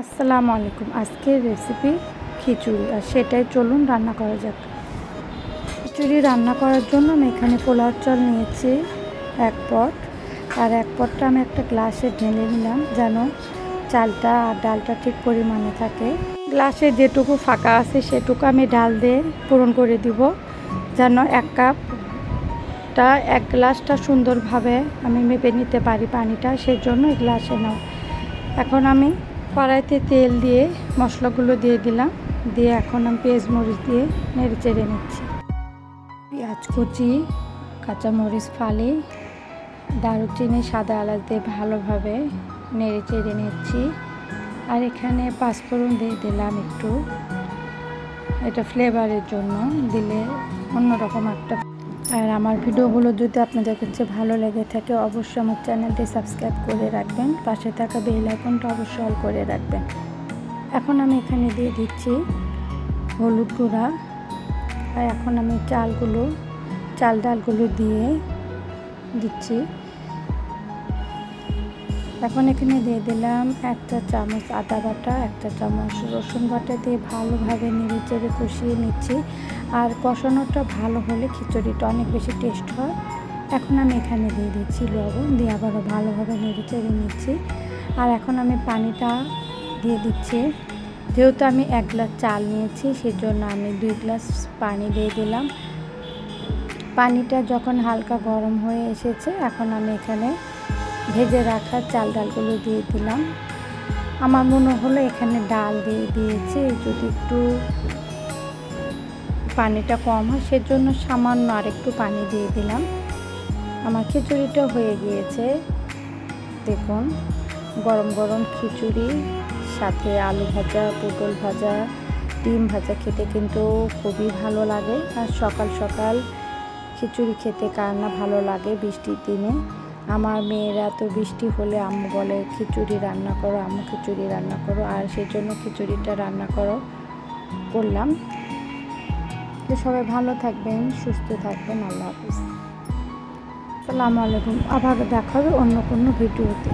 আসসালামু আলাইকুম। আজকের রেসিপি খিচুড়ি। আর সেটাই চলুন রান্না করা যাক। খিচুড়ি রান্না করার জন্য আমি এখানে পোলাও চাল নিয়েছি এক পট। আর এক পটটা আমি একটা গ্লাসে ঢেলে নিলাম যেন চালটা আর ডালটা ঠিক পরিমাণে থাকে। গ্লাসে যেটুকু ফাঁকা আছে সেটুকু আমি ডাল দিয়ে পূরণ করে দিব। যেন এক কাপটা, এক গ্লাসটা সুন্দরভাবে আমি মেপে নিতে পারি পানিটা, সেই জন্য গ্লাসে নাও। এখন আমি কড়াইতে তেল দিয়ে মশলাগুলো দিয়ে দিলাম। দিয়ে এখন আমি পেঁয়াজ মরিচ দিয়ে নেড়ে চেড়ে নিচ্ছি। পেঁয়াজ কুচি, কাঁচামরিচ ফালি, দারুচিনি, সাদা এলাচ দিয়ে ভালোভাবে নেড়ে চেড়ে নিচ্ছি। আর এখানে পাঁচফোড়ন দিয়ে দিলাম একটু। এটা ফ্লেভারের জন্য দিলে অন্যরকম একটা আর আমার ভিডিওগুলো যদি আপনাদের কাছে ভালো লেগে থাকে, অবশ্যই আমার চ্যানেলটি সাবস্ক্রাইব করে রাখবেন। পাশে থাকা বেল আইকনটা অবশ্যই অল করে রাখবেন। এখন আমি এখানে দিয়ে দিচ্ছি হলুদ গুঁড়া। আর এখন আমি চালগুলো, চাল ডালগুলো দিয়ে দিচ্ছি। এখন এখানে দিয়ে দিলাম একটা চামচ আদা বাটা, একটা চামচ রসুন বাটা দিয়ে ভালোভাবে নেড়ে চেড়ে কষিয়ে নিচ্ছি। আর কষানোটা ভালো হলে খিচুড়িটা অনেক বেশি টেস্ট হয়। এখন আমি এখানে দিয়ে দিচ্ছি লবণ, দিয়ে আবারও ভালোভাবে নেড়ে চেড়ে নিচ্ছি। আর এখন আমি পানিটা দিয়ে দিচ্ছি। যেহেতু আমি এক গ্লাস চাল নিয়েছি, সেজন্য আমি দুই গ্লাস পানি দিয়ে দিলাম। পানিটা যখন হালকা গরম হয়ে এসেছে, এখন আমি এখানে ভেজে রাখা চাল ডালগুলো দিয়ে দিলাম। আমার মনে হলো এখানে ডাল দিয়ে দিয়েছি, যদি একটু পানিটা কম হয় সেজন্য সামান্য আর একটু পানি দিয়ে দিলাম। আমার খিচুড়িটা হয়ে গিয়েছে। দেখুন, গরম গরম খিচুড়ি, সাথে আলু ভাজা, পটল ভাজা, ডিম ভাজা খেতে কিন্তু খুবই ভালো লাগে। আর সকাল সকাল খিচুড়ি খেতে কার না ভালো লাগে বৃষ্টির দিনে। আমার মেয়েরা তো বৃষ্টি হলে আম্মু বলে, খিচুড়ি রান্না করো, আম্মু খিচুড়ি রান্না করো। আর সেই জন্য খিচুড়িটা রান্না করো, করলাম। তো সবাই ভালো থাকবেন, সুস্থ থাকবেন, আল্লাহ হাফিজ। আসসালামু আলাইকুম। আবার দেখা হবে অন্য কোনো ভিডিওতে।